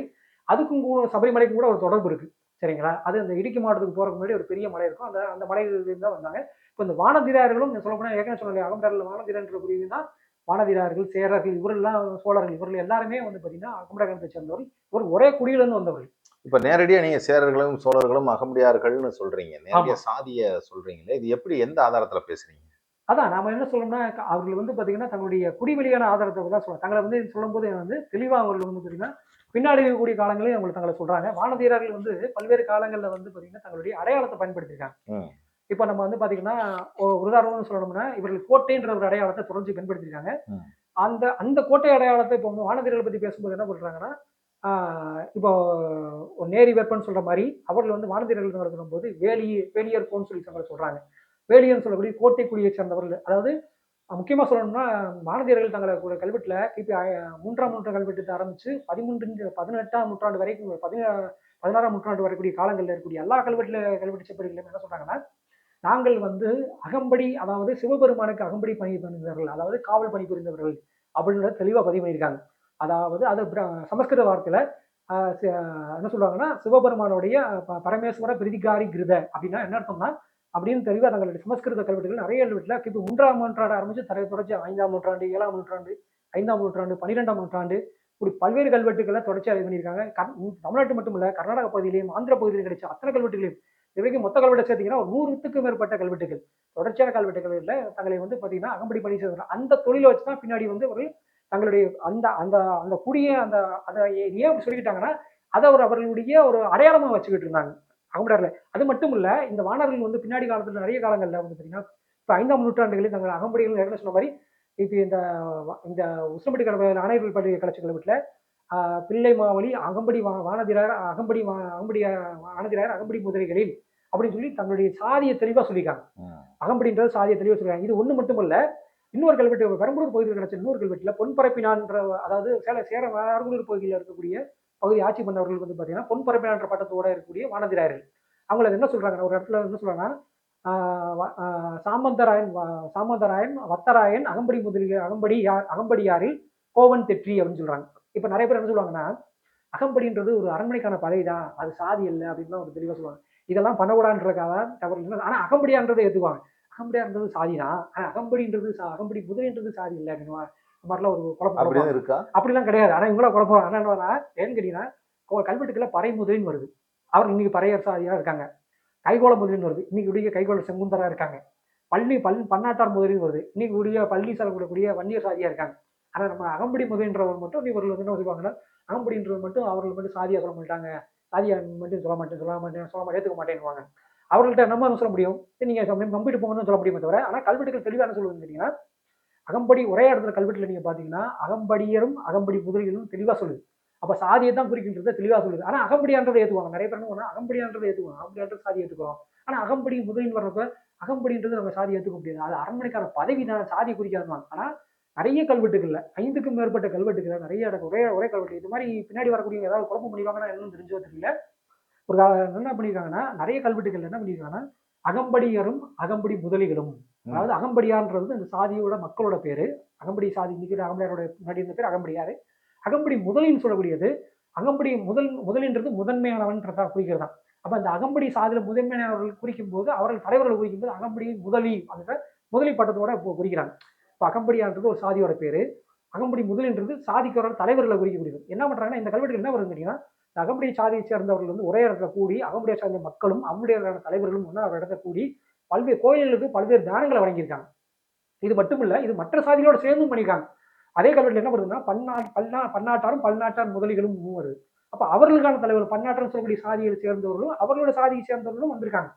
Speaker 3: அதுக்கும் கூட சபரிமலைக்கும் கூட ஒரு தொடர்பு இருக்கு. சரிங்களா? அது அந்த இடுக்கி மாவட்டத்துக்கு போறதுக்கு முன்னாடி ஒரு பெரிய மலை இருக்கும். அந்த அந்த மலையிலிருந்து தான் வந்தாங்க. இப்போ இந்த வானதிராயர்களும் சொல்ல போனால் ஏற்கனவே சொன்னாங்க அகம்டாரில் வானதிரான்ற பிரிவு தான் வானதிராயர்கள் சேரர்கள் இவரெல்லாம் சோழர்கள் இவர்கள் எல்லாருமே வந்து பார்த்தீங்கன்னா அகம்டாரத்தை சேர்ந்தவர்கள். இவர் ஒரே குடியிலிருந்து வந்தவர்கள்.
Speaker 2: இப்ப நேரடியா நீங்க சேரர்களும் சோழர்களும் அகமுடியார்கள்னு சொல்றீங்க. நேரடியா
Speaker 3: ஆமா.
Speaker 2: சாதிய சொல்றீங்களே இது எப்படி எந்த ஆதாரத்துல பேசுறீங்க?
Speaker 3: அதான் நாம என்ன சொல்லணும்னா அவர்கள் வந்து பார்த்தீங்கன்னா தங்களுடைய குடிவெளியான ஆதாரத்தை தான் சொல்லுவாங்க தங்களை வந்து சொல்லும்போது வந்து தெளிவாக அவர்கள் வந்து பார்த்தீங்கன்னா பின்னாடி இருக்கக்கூடிய காலங்களையும் அவங்க தங்களை சொல்றாங்க. வானதீரர்கள் வந்து பல்வேறு காலங்களில் வந்து பார்த்தீங்கன்னா தங்களுடைய அடையாளத்தை பயன்படுத்தியிருக்காங்க. இப்போ நம்ம வந்து பார்த்தீங்கன்னா ஒரு உதாரணம்னு சொல்லணும்னா இவர்கள் கோட்டைன்ற ஒரு அடையாளத்தை தொடர்ந்து பயன்படுத்தியிருக்காங்க. அந்த அந்த கோட்டை அடையாளத்தை இப்போ வந்து வானதீரர்கள் பற்றி பேசும்போது என்ன சொல்றாங்கன்னா ஆஹ் இப்போ நேரி வெப்பன் சொல்ற மாதிரி அவர்கள் வந்து வானதீரர்கள் நடத்தும் போது வேலி வேலியர் போன்னு சொல்லி தங்களை வேலியன்னு சொல்லக்கூடிய கோட்டை குடியை சேர்ந்தவர்கள். அதாவது முக்கியமாக சொல்லணும்னா மாணவியர்கள் தங்களை கூட கல்வெட்டுல கிபி மூன்றாம் நூற்றாண்டு கல்வெட்டு ஆரம்பித்து பதிமூன்று பதினெட்டாம் நூற்றாண்டு வரைக்கும் பதினா பதினாறாம் நூற்றாண்டு வரக்கூடிய காலங்களில் இருக்கக்கூடிய எல்லா கல்வெட்டில் கல்வெட்டு செப்படிகளும் என்ன சொல்கிறாங்கன்னா நாங்கள் வந்து அகம்படி அதாவது சிவபெருமானுக்கு அகம்படி பணி புரிந்தவர்கள் அதாவது காவல் பணி புரிந்தவர்கள் அப்படின்றத தெளிவாக பதிவு பண்ணியிருக்காங்க. அதாவது அது சமஸ்கிருத வார்த்தையில் என்ன சொல்லுவாங்கன்னா சிவபெருமானுடைய ப- பரமேஸ்வர பிரிதிகாரி கிருத அப்படின்னா என்ன அர்த்தம்னா அப்படின்னு தெளிவாக தங்களுடைய சமஸ்கிருத கல்வெட்டுகள் நிறைய கல்வெட்டுல கிபி மூன்றாம் நூற்றாண்டு ஆரம்பிச்சு தரை தொடர்ச்சி ஐந்தாம் நூற்றாண்டு ஏழாம் நூற்றாண்டு ஐந்தாம் நூற்றாண்டு பன்னிரெண்டாம் நூற்றாண்டு இப்படி பல்வேறு கல்வெட்டுகளை தொடர்ச்சி ஆய்வு பண்ணியிருக்காங்க. தமிழ்நாட்டு மட்டும் இல்லை கர்நாடக பகுதியிலையும் ஆந்திர பகுதியிலும் கிடைச்ச அத்தனை கல்வெட்டுகளையும் இது வரைக்கும் மொத்த கல்வெட்டை சேர்த்தீங்கன்னா ஒரு நூறுத்துக்கும் மேற்பட்ட கல்வெட்டுகள். தொடர்ச்சியான கல்வெட்டுகளில் தங்களை வந்து பார்த்தீங்கன்னா அகம்படி பணி செய்வாங்க அந்த தொழிலை வச்சு தான் பின்னாடி வந்து அவர்கள் தங்களுடைய அந்த அந்த அந்த குடியை அந்த அதை ஏன் சொல்லிக்கிட்டாங்கன்னா அதை அவர் அவர்களுடைய ஒரு அடையாளமாக வச்சுக்கிட்டு இருந்தாங்க. அகம்படியாரில் அது மட்டும் இல்ல இந்த வானர்கள் வந்து பின்னாடி காலத்துல நிறைய காலங்கள்ல வந்து பார்த்தீங்கன்னா இப்போ ஐந்தாம் நூற்றாண்டுகளில் தங்கள் அகம்படிகள் ஏற்கனவே சொன்ன மாதிரி இப்போ இந்த இந்த உசிலம்பட்டி கடை ஆணையர்கள் பள்ளி கலைச்சல் வீட்டில் பிள்ளை மாவழி அகம்படி வா வானதிரார் அகம்படி வா அகம்படி வானதிரார் அகம்படி முதலிகளில் அப்படின்னு சொல்லி தங்களுடைய சாதியை தெளிவாக சொல்லியிருக்காங்க. அகம்படின்றது சாதியை தெளிவாக சொல்லியிருக்காங்க. இது ஒன்று மட்டுமல்ல இன்னொரு கல்வெட்டு பெரம்பலூர் பகுதியில் கிடைச்ச இன்னொரு கல்வெட்டில் பொன்பரப்பினான்ற அதாவது சேல சேர அருகுலூர் பகுதியில் இருக்கக்கூடிய பகுதி ஆட்சி பண்ணவர்களுக்கு வந்து பார்த்தீங்கன்னா பொன்பரப்பினான்ற பட்டத்தோட இருக்கக்கூடிய வானதிராயர்கள். அவங்களுக்கு என்ன சொல்கிறாங்க ஒரு இடத்துல என்ன சொல்கிறாங்கன்னா சாமந்தராயன் சாமந்தராயன் வத்தராயன் அகம்படி முதலிய அகம்படி யார் அகம்படியாரில் கோவன் தெற்றி அப்படின்னு சொல்கிறாங்க இப்போ நிறைய பேர் என்ன சொல்லுவாங்கன்னா அகம்படின்றது ஒரு அரண்மனைக்கான பதவி தான் அது சாதி இல்லை அப்படின்னு தான் ஒரு தெளிவாக சொல்லுவாங்க. இதெல்லாம் பண்ணக்கூடாதுன்றதுக்காக தவறு. இல்லை ஆனால் அகம்படியான்றதை ஏற்றுவாங்க அகம்படியான்றது சாதி தான் ஆனால் அகம்படின்றது சா- அகம்படி முதலின்றது சாதி இல்லை அப்படின்னு மாதிரிலாம் ஒரு குழப்பம்.
Speaker 2: இருக்கா?
Speaker 3: அப்படிலாம் கிடையாது. ஆனால் இவங்கள குழப்பம். ஆனால் என்ன ஏன்னு கேட்டீங்கன்னா கல்வெட்டுக்குள்ள பறை முதலின்னு வருது. அவர் இன்னைக்கு பறையர் சாதியாக இருக்காங்க. கைகோள முதலின்னு வருது. இன்னைக்கு உடைய கைகோள செங்குந்தரா இருக்காங்க. பள்ளி பல் பன்னாட்டார் முதலின்னு வருது. இன்னைக்கு உடைய பள்ளி செல்லக்கூடிய வன்னியர் சாதியா இருக்காங்க. ஆனா நம்ம அகம்படி முதலின்றவர் மட்டும் இவர்கள் வந்து என்ன சொல்லுவாங்கன்னா அகம்படின்றவர் மட்டும் அவர்கள் மட்டும் சாதியா சொல்ல மாட்டாங்க. சாதியா மட்டும் சொல்ல மாட்டேன் சொல்ல மாட்டேன் சொல்ல மாட்டேன் ஏற்றுக்க மாட்டேன்னுவாங்க. அவர்கள்ட்ட நம்ம என்ன சொல்ல முடியும்? சரி, நீங்க நம்ப- நம்பிட்டு போங்கன்னு சொல்ல முடியுமே தவிர ஆனா கல்வெட்டுகள் தெளிவா என்ன சொல்லுதுன்னு கேட்டீங்கன்னா அகம்படி ஒரே இடத்துல கல்வெட்டில் நீங்கள் பார்த்தீங்கன்னா அகம்படியரும் அகம்படி முதலிகளும் தெளிவாக சொல்லுது. அப்போ சாதியை தான் குறிக்கின்றத தெளிவாக சொல்லுது. ஆனால் அகம்படியான்றதை ஏற்றுவாங்க நிறைய பேர் என்ன பண்ணுவாங்க, அகம்படியான்றதை ஏற்றுவாங்க அகம்படியான்ற சாதி ஏற்றுக்கிறோம் ஆனால் அகம்படி முதலின் வர்றப்ப அகம்படின்றது நம்ம சாதி ஏற்றுக்க முடியாது. அது அரண்மனைக்கான பதவி தான். சாதி குறிக்காதுவாங்க ஆனால் நிறைய கல்வெட்டுகளில் ஐந்துக்கும் மேற்பட்ட கல்வெட்டுகள் நிறைய இடம் ஒரே ஒரே கல்வெட்டு. இது மாதிரி பின்னாடி வரக்கூடிய ஏதாவது குழப்பம் பண்ணிடுவாங்கன்னா என்னன்னு தெரிஞ்சோ தெரியல. ஒரு என்ன பண்ணிருக்காங்கன்னா நிறைய கல்வெட்டுகள் என்ன பண்ணியிருக்காங்கன்னா அகம்படியரும் அகம்படி முதலிகளும் அதாவது அகம்படியார்ன்றது இந்த சாதியோட மக்களோட பேரு. அகம்படி சாதி இன்னைக்கு அகம்படியாரோட முன்னாடி இருந்த பேர் அகம்படியாரு அகம்படி முதலின்னு சொல்லக்கூடியது. அகம்படி முதல் முதலின்றது முதன்மையானவன்றதா குறிக்கிறதா அப்ப அந்த அகம்படி சாதியில முதன்மையானவர்கள் குறிக்கும் போது அவர்கள் தலைவர்கள் குறிக்கும் போது அகம்படி முதலி அந்த முதலி பட்டத்தோட இப்போ குறிக்கிறாங்க. இப்போ அகம்படியான்றது ஒரு சாதியோட பேரு. அகம்படி முதலின்றது சாதிக்கோட தலைவர்களை குறிக்கக்கூடியது. என்ன பண்றாங்கன்னா இந்த கல்வெட்டுகள் என்ன வருது கேட்டீங்கன்னா அகம்படி சாதியை சேர்ந்தவர்கள் வந்து ஒரே இடத்துல கூடி அகம்படியை சார்ந்த மக்களும் அகம்படியர்களான தலைவர்களும் ஒன்றா ஒரு இடத்துல கூடி பல்வேறு கோயில்களுக்கு பல்வேறு தானங்களை வழங்கியிருக்காங்க. இது மட்டும் இல்ல இது மற்ற சாதிகளோட சேர்ந்தும் பண்ணியிருக்காங்க. அதே கல்வெட்டுல என்ன வருதுன்னா பன்னா பல்நா பன்னாட்டாரும் பல்நாட்டார் முதலிகளும் வருது அப்ப அவர்களுக்கான தலைவர் பன்னாட்டார் சொல்லக்கூடிய சாதிகளை சேர்ந்தவர்களும் அவர்களோட சாதியை சேர்ந்தவர்களும் வந்திருக்காங்க.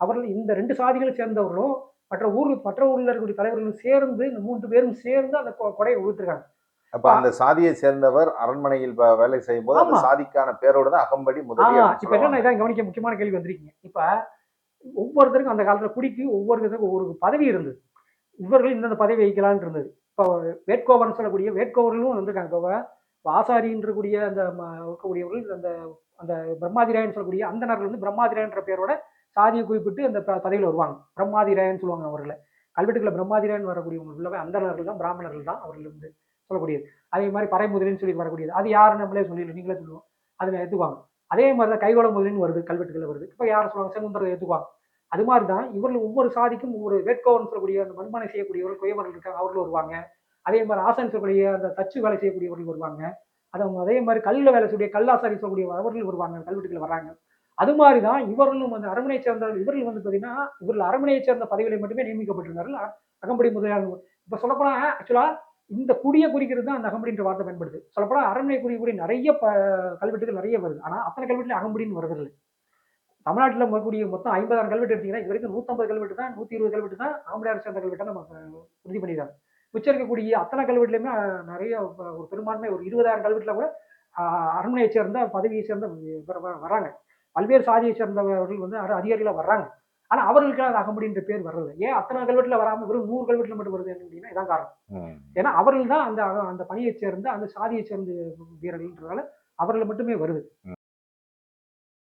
Speaker 3: அவர்கள் இந்த ரெண்டு சாதிகளை சேர்ந்தவர்களும் மற்ற ஊர் மற்ற ஊர்ல இருக்கக்கூடிய தலைவர்களும் சேர்ந்து இந்த மூன்று பேரும் சேர்ந்து அந்த கொடையை உடுத்திருக்காங்க
Speaker 2: அப்ப அந்த சாதியை சேர்ந்தவர் அரண்மனையில் வேலை செய்யும் போது அந்த. சாதிக்கான பேரோட தான் அகம்படி முதலி
Speaker 3: ஆஹ்
Speaker 2: அப்படின்னு
Speaker 3: இப்ப என்ன கவனிக்க முக்கியமான கேள்வி வந்திருக்கீங்க. இப்ப ஒவ்வொருத்தருக்கும் அந்த காலத்தில் குடிக்கு ஒவ்வொருத்தருக்கும் ஒவ்வொரு பதவி இருந்தது. இவர்கள் இந்தந்த பதவி வகிக்கலான் இருந்தது. இப்போ வேட்கோவர்னு சொல்லக்கூடிய வேட்கோவர்களும் வந்திருக்காங்க. இப்போ வாசாரின்றக்கூடிய அந்த ம- இருக்கக்கூடியவர்கள் அந்த அந்த பிரம்மாதிராயன் சொல்லக்கூடிய அந்தனர்கள் வந்து பிரம்மாதிராயன்ற பேரோட சாதியை குறிப்பிட்டு அந்த ப- பதவியில் வருவாங்க. பிரம்மாதிராயன் சொல்லுவாங்க அவர்களை. கல்வெட்டுக்களை பிரம்மாதிராயன் வரக்கூடியவங்க உள்ளவே அந்தனர்கள் தான் பிராமணர்கள் தான் அவர்கள் வந்து சொல்லக்கூடியது. அதே மாதிரி பறைமுதலின்னு சொல்லி வரக்கூடியது. அது யார் நம்மளே சொல்லிடல. நீங்களே சொல்லுவோம் அதில் எடுத்துக்குவாங்க அதே மாதிரி தான் கைகோள முதலின்னு வருது கல்வெட்டுகளில் வருது. இப்போ யார் சொல்லுவாங்க? செங்குந்தரை ஏற்றுக்குவாங்க அது மாதிரி தான் இவர்கள் ஒவ்வொரு சாதிக்கும் ஒவ்வொரு வேட்கோவன் சொல்லக்கூடிய அந்த மண்மனை செய்யக்கூடியவர்கள் குயவர்கள் இருக்காங்க அவர்கள் வருவாங்க. அதே மாதிரி ஆசன் சொல்லக்கூடிய அந்த தச்சு வேலை செய்யக்கூடியவர்கள் வருவாங்க. அது அதே மாதிரி கல்லில் வேலை செய்யக்கூடிய கல்லாசாரி சொல்லக்கூடிய அவர்கள் வருவாங்க கல்வெட்டுகள் வராங்க அது மாதிரி தான் இவர்களும் வந்து அரண்மனையை சேர்ந்தவர்கள் இவர்கள் வந்து பார்த்தீங்கன்னா இவர்கள் அரண்மனையை சேர்ந்த பதவிகளை மட்டுமே நியமிக்கப்பட்டிருந்தார்கள். அகம்படி முதலியார். இப்போ சொல்லப்போனால் ஆக்சுவலா இந்த குடியை குறிக்கிறது தான் அந்த அகம்படின்ற வார்த்தை பயன்படுது. சொல்லப்போனால் அரண்மனை குறிக்கக்கூடிய நிறைய ப கல்வெட்டுகள் நிறைய வருது. ஆனால் அத்தனை கல்வெட்டுல அகம்படின்னு வருவதில்லை. தமிழ்நாட்டில் வரக்கூடிய மொத்தம் ஐம்பதாயிரம் கல்வெட்டு எடுத்தீங்கன்னா இது வரைக்கும் நூற்றம்பது கல்வெட்டு தான் நூற்றி இருபது கல்வெட்டு தான் அகம்படியார் சேர்ந்த கல்வெட்டை நம்ம உறுதி பண்ணிடுறாங்க மிச்சம் இருக்கக்கூடிய அத்தனை கல்வெட்டுலையுமே நிறைய ஒரு பெரும்பான்மை ஒரு இருபதாயிரம் கல்வெட்டில் கூட அரண்மனையை சேர்ந்த பதவியை சேர்ந்த வராங்க பல்வேறு சாதியை சேர்ந்தவர்கள் வந்து அதிகாரிகளாக வர்றாங்க. ஆனா அவர்களுக்கு அது அகம்படின்ற பேர் வர்றது ஏன் அத்தனை கல்வெட்டுல வராம வெறும் நூறு கல்வெட்டுல மட்டும் வருது அப்படின்னா இதான் காரணம். ஏன்னா அவர்கள் தான் அந்த அந்த பணியை சேர்ந்த அந்த சாதியை சேர்ந்த வீரர்கள்ன்றதால அவர்கள் மட்டுமே வருது.